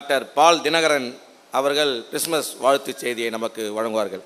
Doctor பால் தினகரன் அவர்கள் Christmas வாழ்த்துச் செய்தியை நமக்கு வழங்குவார்கள்.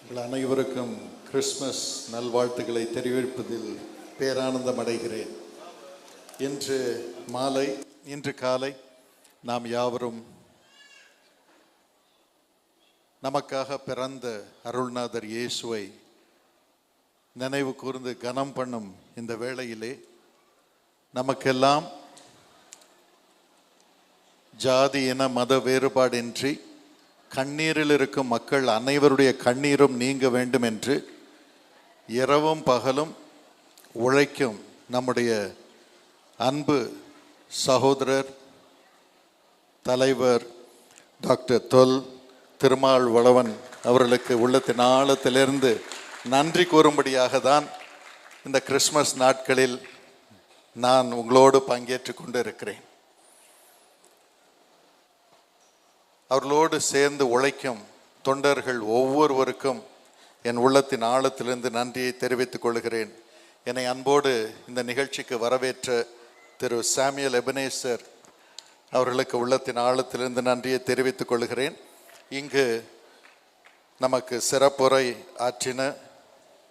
உங்கள் அனைவருக்கும் கிறிஸ்மஸ் நல்வாழ்த்துக்களை தெரிவிப்பதில் பேரானந்தம் அடைகிறேன். இன்று மாலை இன்று காலை நாம் யாவரும் நமக்காக பிறந்த அருள்நாதர் இயேசுவை நினைவு கூர்ந்து கனம் பண்ணும் இந்த வேளையிலே நமக்கெல்லாம் ஜாதி இன மத வேறுபாடின்றி கண்ணீரில் இருக்கும் மக்கள் அனைவருடைய கண்ணீரும் நீங்க வேண்டும் என்று இரவும் பகலும் உழைக்கும் நம்முடைய அன்பு சகோதரர் தலைவர் டாக்டர் தொல் திருமால் வளவன் அவர்களுக்கு உள்ளத்தின் ஆழத்திலிருந்து நன்றி கூறும்படியாக தான் இந்த கிறிஸ்மஸ் நாட்களில் நான் உங்களோடு பங்கேற்று கொண்டு இருக்கிறேன் அவர்களோடு சேர்ந்து உழைக்கும் தொண்டர்கள் ஒவ்வொருவருக்கும் என் உள்ளத்தின் ஆழத்திலிருந்து நன்றியை தெரிவித்துக் கொள்கிறேன். என்னை அன்போடு இந்த நிகழ்ச்சிக்கு வரவேற்ற திரு சாமியல் எபனேசர் அவர்களுக்கு உள்ளத்தின் ஆழத்திலிருந்து நன்றியை தெரிவித்துக் கொள்கிறேன். இங்கு நமக்கு சிறப்புரை ஆற்றின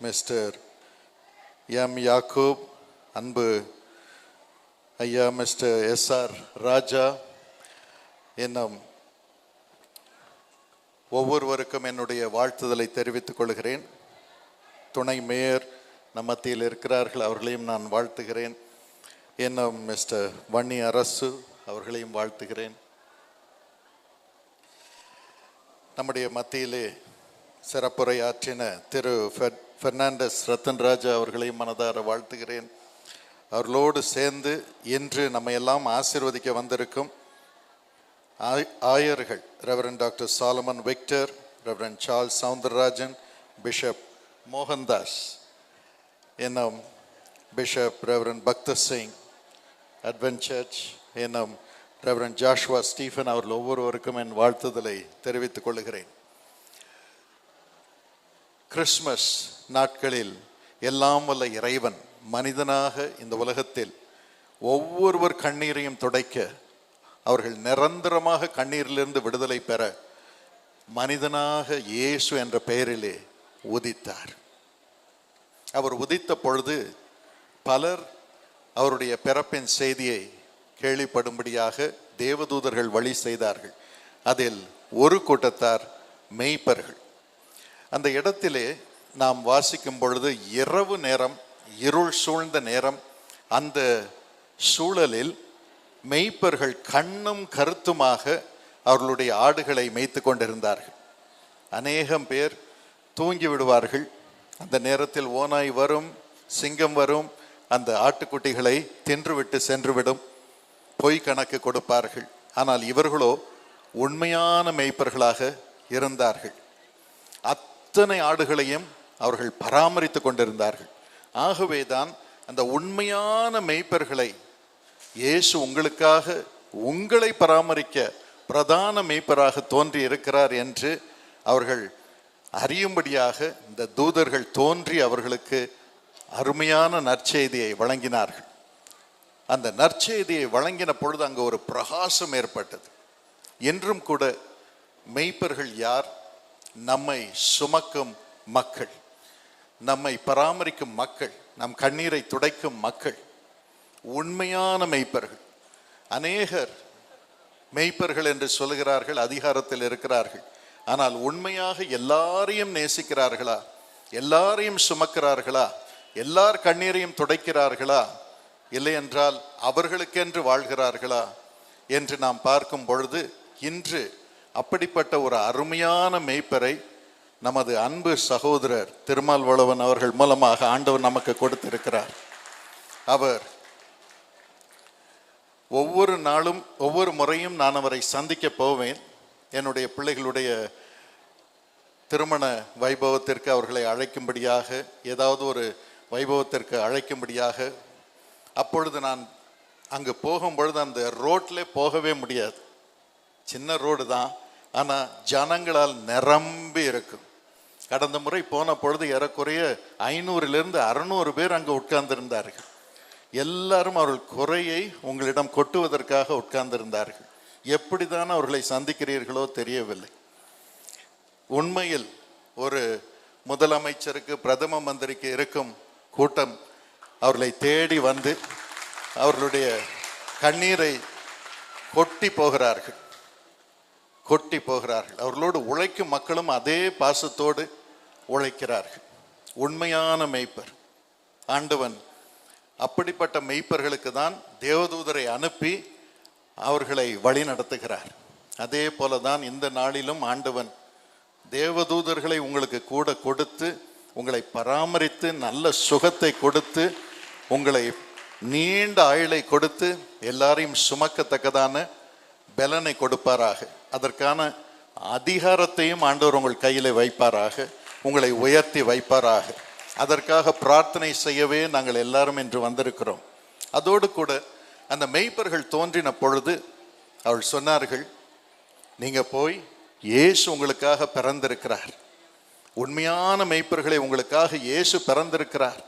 மிஸ்டர் எம் யாக்கூப் அன்பு ஐயா மிஸ்டர் எஸ் ஆர் ராஜா என்னும் ஒவ்வொருவருக்கும் என்னுடைய வாழ்த்துதலை தெரிவித்துக் கொள்கிறேன். துணை மேயர் நம் மத்தியில் இருக்கிறார்கள் அவர்களையும் நான் வாழ்த்துகிறேன். என்னும் மிஸ்டர் வன்னி அரசு அவர்களையும் வாழ்த்துகிறேன். நம்முடைய மத்தியிலே சிறப்புரை ஆற்றின திரு ஃபெட் பெர்னாண்டஸ் ரத்தன்ராஜா அவர்களையும் மனதார வாழ்த்துகிறேன். அவர்களோடு சேர்ந்து இன்று நம்ம எல்லாம் ஆசிர்வதிக்க வந்திருக்கும் ஆயர்கள் reverend doctor Solomon Victor reverend Charles Soundararajan bishop Mohandas என்னும் bishop reverend Bakthar Singh advent church என்னும் ரெவரன் ஜாஷ்வா ஸ்டீஃபன் அவர்கள் ஒவ்வொருவருக்கும் என் வாழ்த்துதலை தெரிவித்துக் கொள்கிறேன். கிறிஸ்மஸ் நாட்களில் எல்லாம் வல்ல இறைவன் மனிதனாக இந்த உலகத்தில் ஒவ்வொருவர் கண்ணீரையும் துடைக்க அவர்கள் நிரந்தரமாக கண்ணீரிலிருந்து விடுதலை பெற மனிதனாக இயேசு என்ற பெயரிலே உதித்தார். அவர் உதித்த பொழுது பலர் அவருடைய பிறப்பின் செய்தியை கேள்விப்படும்படியாக தேவதூதர்கள் வழி செய்தார்கள். அதில் ஒரு கூட்டத்தார் மெய்ப்பர்கள். அந்த இடத்திலே நாம் வாசிக்கும் பொழுது இரவு நேரம் இருள் சூழ்ந்த நேரம் அந்த சூழலில் மெய்ப்பர்கள் கண்ணும் கருத்துமாக அவர்களுடைய ஆடுகளை மேய்த்து கொண்டிருந்தார்கள். அநேகம் பேர் தூங்கி விடுவார்கள். அந்த நேரத்தில் ஓநாய் வரும் சிங்கம் வரும் அந்த ஆட்டுக்குட்டிகளை தின்றுவிட்டு சென்றுவிடும் பொய் கணக்கு கொடுப்பார்கள். ஆனால் இவர்களோ உண்மையான மெய்ப்பர்களாக இருந்தார்கள். அத்தனை ஆடுகளையும் அவர்கள் பராமரித்து கொண்டிருந்தார்கள். ஆகவே தான் அந்த உண்மையான மெய்ப்பர்களை இயேசு உங்களுக்காக உங்களை பராமரிக்க பிரதான மெய்ப்பராக தோன்றி இருக்கிறார் என்று அவர்கள் அறியும்படியாக இந்த தூதர்கள் தோன்றி அவர்களுக்கு அருமையான நற்செய்தியை வழங்கினார்கள். அந்த நற்செய்தியை வழங்கின பொழுது அங்கே ஒரு பிரகாசம் ஏற்பட்டது. என்றும் கூட மெய்ப்பர்கள் யார்? நம்மை சுமக்கும் மக்கள் நம்மை பராமரிக்கும் மக்கள் நம் கண்ணீரை துடைக்கும் மக்கள் உண்மையான மெய்ப்பர்கள். அநேகர் மெய்ப்பர்கள் என்று சொல்லுகிறார்கள் அதிகாரத்தில் இருக்கிறார்கள். ஆனால் உண்மையாக எல்லாரையும் நேசிக்கிறார்களா? எல்லாரையும் சுமக்கிறார்களா? எல்லார் கண்ணீரையும் துடைக்கிறார்களா? இல்லை என்றால் அவர்களுக்கென்று வாழ்கிறார்களா? என்று நாம் பார்க்கும் பொழுது இன்று அப்படிப்பட்ட ஒரு அருமையான மெய்ப்பரை நமது அன்பு சகோதரர் திருமால் வளவன் அவர்கள் மூலமாக ஆண்டவர் நமக்கு கொடுத்திருக்கிறார். அவர் ஒவ்வொரு நாளும் ஒவ்வொரு முறையும் நான் அவரை சந்திக்க போவேன். என்னுடைய பிள்ளைகளுடைய திருமண வைபவத்திற்கு அவர்களை அழைக்கும்படியாக ஏதாவது ஒரு வைபவத்திற்கு அழைக்கும்படியாக அப்பொழுது நான் அங்கு போகும்பொழுது அந்த ரோட்டில் போகவே முடியாது. சின்ன ரோடு தான் ஆனால் ஜனங்களால் நிரம்பி இருக்கும் கடந்த முறை போன பொழுது ஏறக்குறைய ஐநூறிலிருந்து அறநூறு பேர் அங்கே உட்கார்ந்திருந்தார்கள். எல்லாரும் அவர்கள் குறையை உங்களிடம் கொட்டுவதற்காக உட்கார்ந்திருந்தார்கள். எப்படிதான் அவர்களை சந்திக்கிறீர்களோ தெரியவில்லை. உண்மையில் ஒரு முதலமைச்சருக்கு பிரதம மந்திரிக்கு இருக்கும் கூட்டம் அவர்களை தேடி வந்து அவர்களுடைய கண்ணீரை கொட்டி போகிறார்கள். கொட்டி போகிறார்கள். அவர்களோடு உழைக்கும் மக்களும் அதே பாசத்தோடு உழைக்கிறார்கள். உண்மையான மெய்ப்பர். ஆண்டவன் அப்படிப்பட்ட மெய்ப்பர்களுக்கு தான் தேவதூதரை அனுப்பி அவர்களை வழி நடத்துகிறார். அதே போல தான் இந்த நாளிலும் ஆண்டவன் தேவதூதர்களை உங்களுக்கு கூட கொடுத்து உங்களை பராமரித்து நல்ல சுகத்தை கொடுத்து உங்களை நீண்ட ஆயுளை கொடுத்து எல்லாரையும் சுமக்கத்தக்கதான பலனை கொடுப்பாராக. அதற்கான அதிகாரத்தையும் ஆண்டவர் உங்கள் கையில் வைப்பாராக உங்களை உயர்த்தி வைப்பாராக. அதற்காக பிரார்த்தனை செய்யவே நாங்கள் எல்லாரும் இன்று வந்திருக்கிறோம். அதோடு கூட அந்த மெய்ப்பர்கள் தோன்றின பொழுது அவள் சொன்னார்கள் நீங்கள் போய் இயேசு உங்களுக்காக பிறந்திருக்கிறார். உண்மையான மெய்ப்பர்களை உங்களுக்காக இயேசு பிறந்திருக்கிறார்.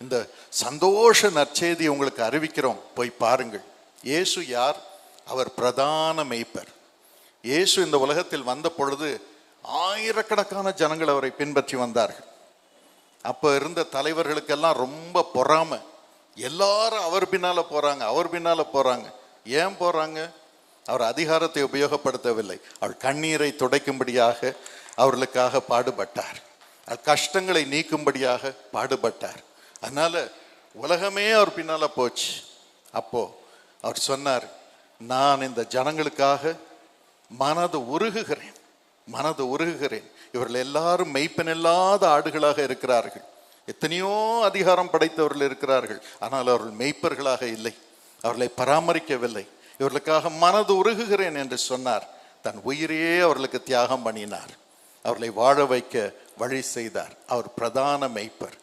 இந்த சந்தோஷ நற்செய்தி உங்களுக்கு அறிவிக்கிறோம். போய் பாருங்கள். இயேசு யார்? அவர் பிரதான மெய்ப்பர். இயேசு இந்த உலகத்தில் வந்த பொழுது ஆயிரக்கணக்கான ஜனங்கள் அவரை பின்பற்றி வந்தார்கள். அப்போ இருந்த தலைவர்களுக்கெல்லாம் ரொம்ப பொறாமை. எல்லாரும் அவர் பின்னால் போகிறாங்க அவர் பின்னால் போகிறாங்க ஏன் போகிறாங்க அவர் அதிகாரத்தை உபயோகப்படுத்தவில்லை. அவர் கண்ணீரை துடைக்கும்படியாக அவர்களுக்காக பாடுபட்டார். அவர் கஷ்டங்களை நீக்கும்படியாக பாடுபட்டார். அதனால் உலகமே அவர் பின்னால் போச்சு. அப்போது அவர் சொன்னார் நான் இந்த ஜனங்களுக்காக மனது உருகுகிறேன். மனது உருகுகிறேன். இவர்கள் எல்லாரும் மெய்ப்பனில்லாத ஆடுகளாக இருக்கிறார்கள். எத்தனையோ அதிகாரம் படைத்தவர்கள் இருக்கிறார்கள். ஆனால் அவர்கள் மெய்ப்பர்களாக இல்லை. அவர்களை பராமரிக்கவில்லை. இவர்களுக்காக மனது உருகுகிறேன் என்று சொன்னார். தன் உயிரையே அவர்களுக்கு தியாகம் பண்ணினார். அவர்களை வாழ வைக்க வழி செய்தார். அவர் பிரதான மெய்ப்பர்.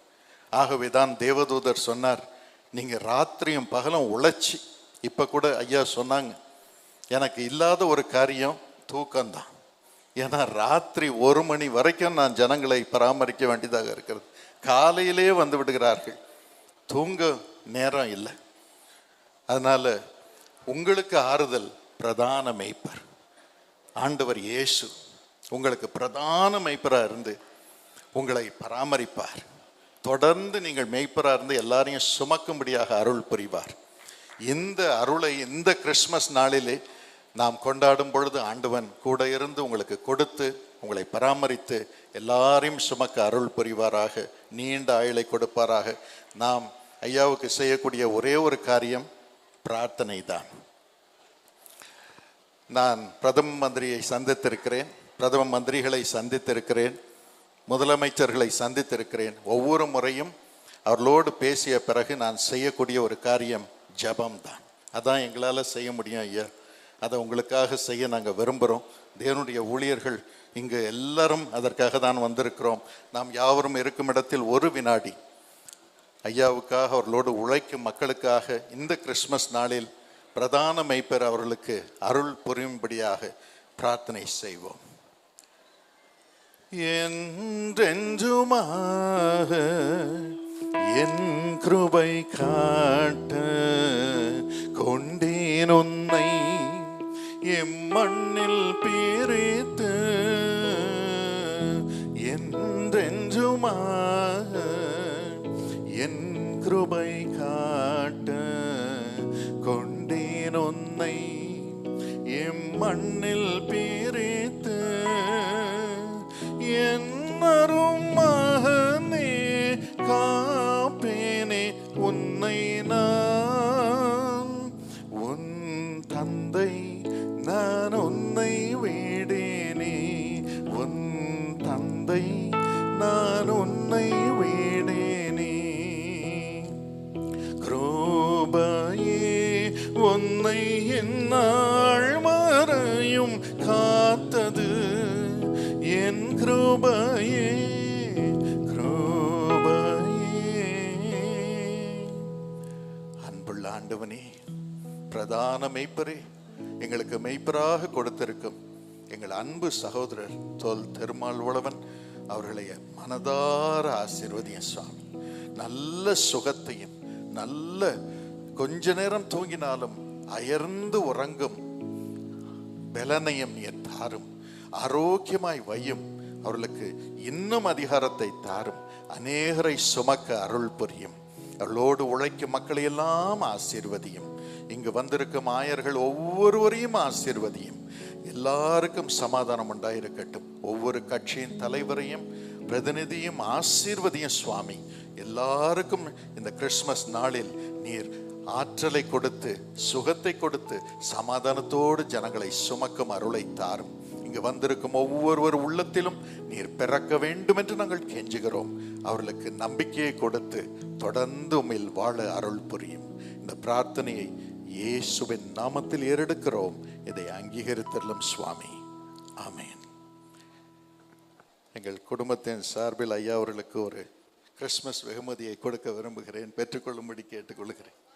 ஆகவே தான் தேவதூதர் சொன்னார் நீங்கள் ராத்திரியும் பகலும் உழைச்சி. இப்போ கூட ஐயா சொன்னாங்க எனக்கு இல்லாத ஒரு காரியம் தூக்கம்தான். ஏன்னா ராத்திரி ஒரு மணி வரைக்கும் நான் ஜனங்களை பராமரிக்க வேண்டியதாக இருக்கிறது. காலையிலே வந்து விடுகிறார்கள். தூங்க நேரம் இல்லை. அதனால் உங்களுக்கு ஆறுதல் பிரதான மெய்ப்பர். ஆண்டவர் இயேசு உங்களுக்கு பிரதான மெய்ப்பராக இருந்து உங்களை பராமரிப்பார். தொடர்ந்து நீங்கள் மெய்ப்பராக இருந்து எல்லாரையும் சுமக்கும்படியாக அருள் புரிவார். இந்த அருளை இந்த கிறிஸ்மஸ் நாளிலே நாம் கொண்டாடும் பொழுது ஆண்டவன் கூட இருந்து உங்களுக்கு கொடுத்து உங்களை பராமரித்து எல்லாரையும் சுமக்க அருள் புரிவாராக நீண்ட ஆயுளை கொடுப்பாராக. நாம் ஐயாவுக்கு செய்யக்கூடிய ஒரே ஒரு காரியம் பிரார்த்தனை தான் நான் பிரதம மந்திரியை சந்தித்திருக்கிறேன் பிரதம மந்திரிகளை சந்தித்திருக்கிறேன் முதலமைச்சர்களை சந்தித்திருக்கிறேன். ஒவ்வொரு முறையும் அவர்களோடு பேசிய பிறகு நான் செய்யக்கூடிய ஒரு காரியம் ஜபம் தான் அதான் எங்களால் செய்ய முடியும் ஐயா. அதை உங்களுக்காக செய்ய நாங்கள் விரும்புகிறோம் தேவனுடைய ஊழியர்கள் இங்கு எல்லாரும் அதற்காக தான் வந்திருக்கிறோம். நாம் யாவரும் இருக்கும் இடத்தில் ஒரு வினாடி ஐயாவுக்காக அவர்களோடு உழைக்கும் மக்களுக்காக இந்த கிறிஸ்மஸ் நாளில் பிரதான மெய்ப்பர் அவர்களுக்கு அருள் புரியும்படியாக பிரார்த்தனை செய்வோம். என்றென்றுமாக என் கிருபை காட்ட கொண்டேன் உன்னை எம்மண்ணில் பிரித்து என்றென்றுமாக என் கிருபை காட்ட கொண்டேன் உன்னை. எம்மண்ணில் பிரித்து இல்லை நான் உன்னை வீடேனே. கிருபையே உன்னை என்னால் மறையும் காத்தது. என் கிருபையே கிருபையே. அன்புள்ள ஆண்டவனே பிரதான மெய்ப்பரே எங்களுக்கு மெய்ப்பராக கொடுத்திருக்கும் எங்கள் அன்பு சகோதரர் தோல் திருமால் உழவன் அவர்களை மனதார ஆசீர்வதியும் சுவாமி. நல்ல சுகத்தையும் நல்ல கொஞ்ச நேரம் தூங்கினாலும் அயர்ந்து உறங்கும் பலனையும் நீர் தாரும். ஆரோக்கியமாய் வையும். அவர்களுக்கு இன்னும் அதிகாரத்தை தாரும். அநேகரை சுமக்க அருள் புரியும். அவளோடு உழைக்கும் மக்களையெல்லாம் ஆசீர்வதியும். இங்கு வந்திருக்கும் ஆயர்கள் ஒவ்வொருவரையும் ஆசீர்வதியும். எல்லாருக்கும் சமாதானம் உண்டாயிருக்கட்டும். ஒவ்வொரு கட்சியின் தலைவரையும் பிரதிநிதியும் ஆசீர்வதியும் சுவாமி. எல்லாருக்கும் இந்த கிறிஸ்மஸ் நாளில் நீர் ஆற்றலை கொடுத்து சுகத்தை கொடுத்து சமாதானத்தோடு ஜனங்களை சுமக்கும் அருளை தாரும். இங்கு வந்திருக்கும் ஒவ்வொருவர் உள்ளத்திலும் நீர் பிறக்க வேண்டும் என்று நாங்கள் கெஞ்சுகிறோம். அவர்களுக்கு நம்பிக்கையை கொடுத்து தொடர்ந்து உம்மில் வாழ அருள் புரியும். இந்த பிரார்த்தனையை இயேசுவின் நாமத்தில் ஏறெடுக்கிறோம். இதை அங்கீகரித்தள்ளும் சுவாமி. ஆமேன். எங்கள் குடும்பத்தின் சார்பில் ஐயா அவர்களுக்கு ஒரு கிறிஸ்மஸ் வெகுமதியை கொடுக்க விரும்புகிறேன். பெற்றுக்கொள்ளும்படி கேட்டுக்கொள்கிறேன்.